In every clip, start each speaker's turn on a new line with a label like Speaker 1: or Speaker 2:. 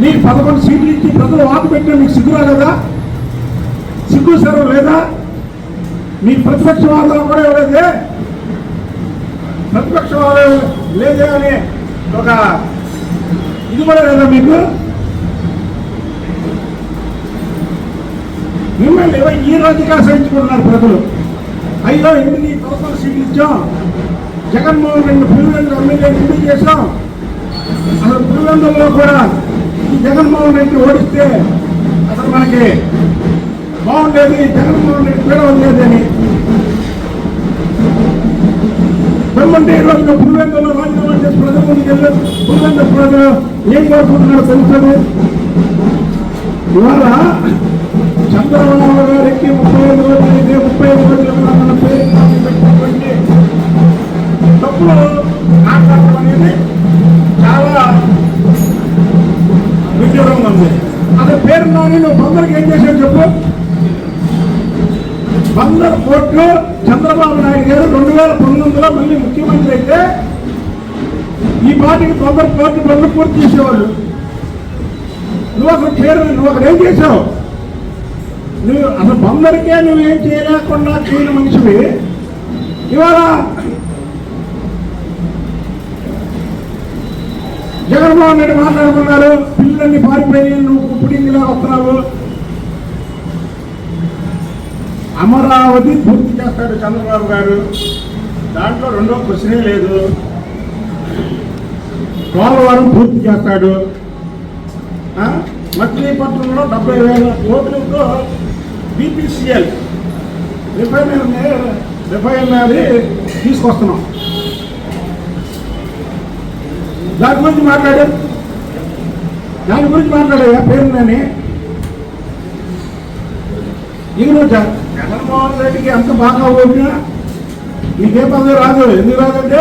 Speaker 1: నీకు పదకొండు సీట్లు ఇచ్చి ప్రజలు వాకు పెట్టిన నీకు సిగ్గురా కదా సిగ్గు సరం లేదా? మీ ప్రతిపక్ష వాదన కూడా ఇవ్వలేదే ప్రతిపక్ష వాదన లేదే అని ఒక ఇది కూడా లేదా మీకు? మిమ్మల్ని ఈ రోజుకి ఆశ్రయించుకుంటున్నారు ప్రజలు? అయ్యో ఎందుకు ఈ పదకొండు సీట్లు ఇచ్చాం. జగన్మోహన్ రెడ్డి పులివెందు ఎమ్మెల్యే ఎందుకు చేశాం. అసలు పులివెందుల్లో కూడా జగన్మోహన్ రెడ్డి ఓడిస్తే అసలు మనకి బాగుండేది జగన్మోహన్ రెడ్డి పీడ ఉండేదని బ్రహ్మంటే ఈరోజు రోజున పులివెందులో రాజీనామా చేసి ప్రజల ముందుకు వెళ్ళారు పులివెందు ప్రజలు ఏం కోరుకుంటున్నారో తెలుస్తుంది ఇవాళ చంద్రబాబు గారికి ముప్పై ఐదు రోజులైతే ముప్పై ఐదు రోజులు మన పేరు నాటి పెట్టినటువంటి తప్పులు మాట్లాడటం అనేది చాలా పేరు నాని నువ్వు బందరికి ఏం చేశావు చెప్పు? బందర్ కోర్టు చంద్రబాబు నాయుడు గారు రెండు వేల పంతొమ్మిదిలో మళ్ళీ ముఖ్యమంత్రి అయితే ఈ పార్టీకి బందర్ కోర్టు పనులు పూర్తి చేసేవాళ్ళు. నువ్వు అసలు పేరు నువ్వు అక్కడ ఏం చేశావు? నువ్వు అసలు బందరికే నువ్వు ఏం చేయలేకుండా చేయని మనిషివి. ఇవాళ జగన్మోహన్ రెడ్డి మాట్లాడుకున్నారు? పిల్లల్ని పారిపోయి నువ్వు పుట్టిందిలా వస్తున్నావు. అమరావతి పూర్తి చేస్తాడు చంద్రబాబు గారు. దాంట్లో రెండో క్వశ్చనే లేదు. పోలవరం పూర్తి చేస్తాడు. మచిలీపట్నంలో డెబ్బై వేల. కోట్లతో బీపీసీఎల్. రిఫైనరీ రిఫైనరీ తీసుకొస్తున్నాం. దాని గురించి మాట్లాడు. దాని గురించి మాట్లాడే పేరు ఇక నువ్వు జగన్మోహన్ రెడ్డికి ఎంత బాగా ఓడినా నీకే పదవి రాదు. ఎందుకు రాదంటే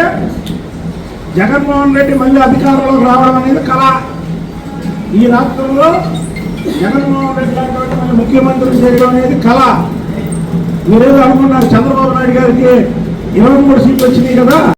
Speaker 1: జగన్మోహన్ రెడ్డి మళ్ళీ అధికారంలోకి రావడం అనేది కళ. ఈ రాష్ట్రంలో జగన్మోహన్ రెడ్డి లాంటి మళ్ళీ ముఖ్యమంత్రి చేయడం అనేది కళ. మీరేదో అనుకున్నారు చంద్రబాబు నాయుడు గారికి ఇరవై మూడు సీట్లు వచ్చినాయి కదా.